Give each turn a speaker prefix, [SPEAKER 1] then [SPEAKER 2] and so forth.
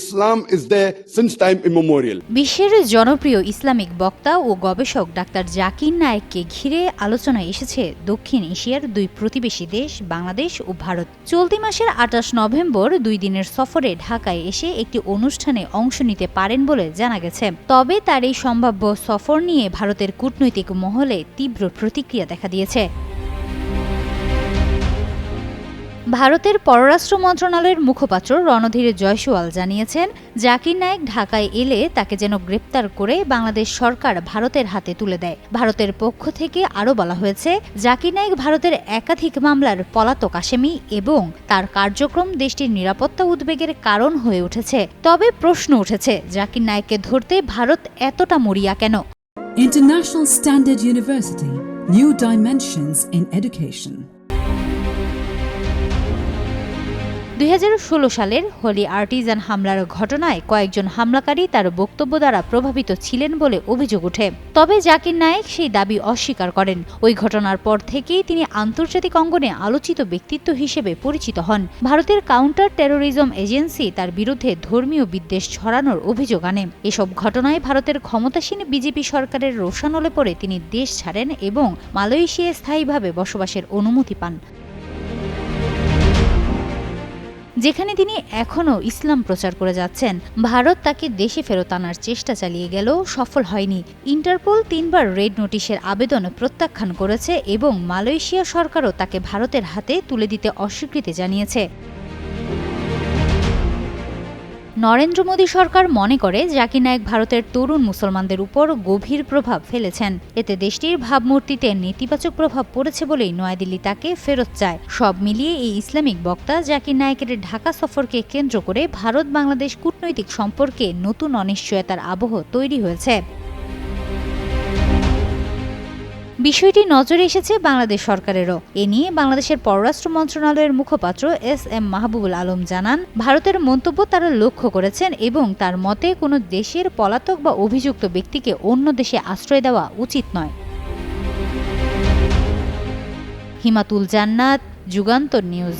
[SPEAKER 1] Islam is there since time immemorial.
[SPEAKER 2] বিশ্বের জনপ্রিয় Islamic বক্তা ও গবেষক ডাক্তার জাকির নায়েককে ঘিরে আলোচনায় এসেছে দক্ষিণ এশিয়ার দুই প্রতিবেশী দেশ, বাংলাদেশ ও ভারত। চলতি মাসের আঠাশ নভেম্বর দুই দিনের সফরে ঢাকায় এসে একটি অনুষ্ঠানে অংশ নিতে পারেন বলে জানা গেছে। তবে তার এই সম্ভাব্য সফর নিয়ে ভারতের কূটনৈতিক মহলে তীব্র প্রতিক্রিয়া দেখা দিয়েছে। ভারতের পররাষ্ট্র মন্ত্রণালয়ের মুখপাত্র রণধীর জয়সওয়াল জানিয়েছেন, জাকির নায়েক ঢাকায় এলে তাকে যেন গ্রেপ্তার করে বাংলাদেশ সরকার ভারতের হাতে তুলে দেয়। ভারতের পক্ষ থেকে আরও বলা হয়েছে, জাকির নায়েক ভারতের একাধিক মামলার পলাতক আসামি এবং তার কার্যক্রম দেশটির নিরাপত্তা উদ্বেগের কারণ হয়ে উঠেছে। তবে প্রশ্ন উঠেছে, জাকির নায়েককে ধরতে ভারত এতটা মরিয়া কেন?
[SPEAKER 3] International Standard University, New Dimensions in Education.
[SPEAKER 2] দুই হাজার ষোলো সালের হোলি আর্টিজান হামলার ঘটনায় কয়েকজন হামলাকারী তার বক্তব্য দ্বারা প্রভাবিত ছিলেন বলে অভিযোগ ওঠে। তবে জাকির নায়েক সেই দাবি অস্বীকার করেন। ওই ঘটনার পর থেকেই তিনি আন্তর্জাতিক অঙ্গনে আলোচিত ব্যক্তিত্ব হিসেবে পরিচিত হন। ভারতের কাউন্টার টেরোরিজম এজেন্সি তার বিরুদ্ধে ধর্মীয় বিদ্বেষ ছড়ানোর অভিযোগ আনে। এসব ঘটনায় ভারতের ক্ষমতাসীন বিজেপি সরকারের রোষানলে পড়ে তিনি দেশ ছাড়েন এবং মালয়েশিয়ায় স্থায়ীভাবে বসবাসের অনুমতি পান। যেখানে তিনি এখনও ইসলাম প্রচার করে যাচ্ছেন, ভারত তাকে দেশে ফেরত আনার চেষ্টা চালিয়ে গেলেও সফল হয়নি। ইন্টারপোল তিনবার রেড নোটিশের আবেদন প্রত্যাখ্যান করেছে এবং মালয়েশিয়া সরকারও তাকে ভারতের হাতে তুলে দিতে অস্বীকৃতি জানিয়েছে। নরেন্দ্র মোদী সরকার মনে করে জাকির নায়েক ভারতের তরুণ মুসলমানদের উপর গভীর প্রভাব ফেলেছেন। এতে দেশটির ভাবমূর্তিতে নেতিবাচক প্রভাব পড়েছে বলেই নয়াদিল্লি তাকে ফেরত চায়। সব মিলিয়ে এই ইসলামিক বক্তা জাকির নায়েকের ঢাকা সফরকে কেন্দ্র করে ভারত বাংলাদেশ কূটনৈতিক সম্পর্কে নতুন অনিশ্চয়তার আবহ তৈরি হয়েছে। বিষয়টি নজরে এসেছে বাংলাদেশ সরকারেরও। এ নিয়ে বাংলাদেশের পররাষ্ট্র মন্ত্রণালয়ের মুখপাত্র এস এম মাহবুবুল আলম জানান, ভারতের মন্তব্য তারা লক্ষ্য করেছেন এবং তার মতে কোনো দেশের পলাতক বা অভিযুক্ত ব্যক্তিকে অন্য দেশে আশ্রয় দেওয়া উচিত নয়। হিমাতুল জান্নাত, যুগান্তর নিউজ।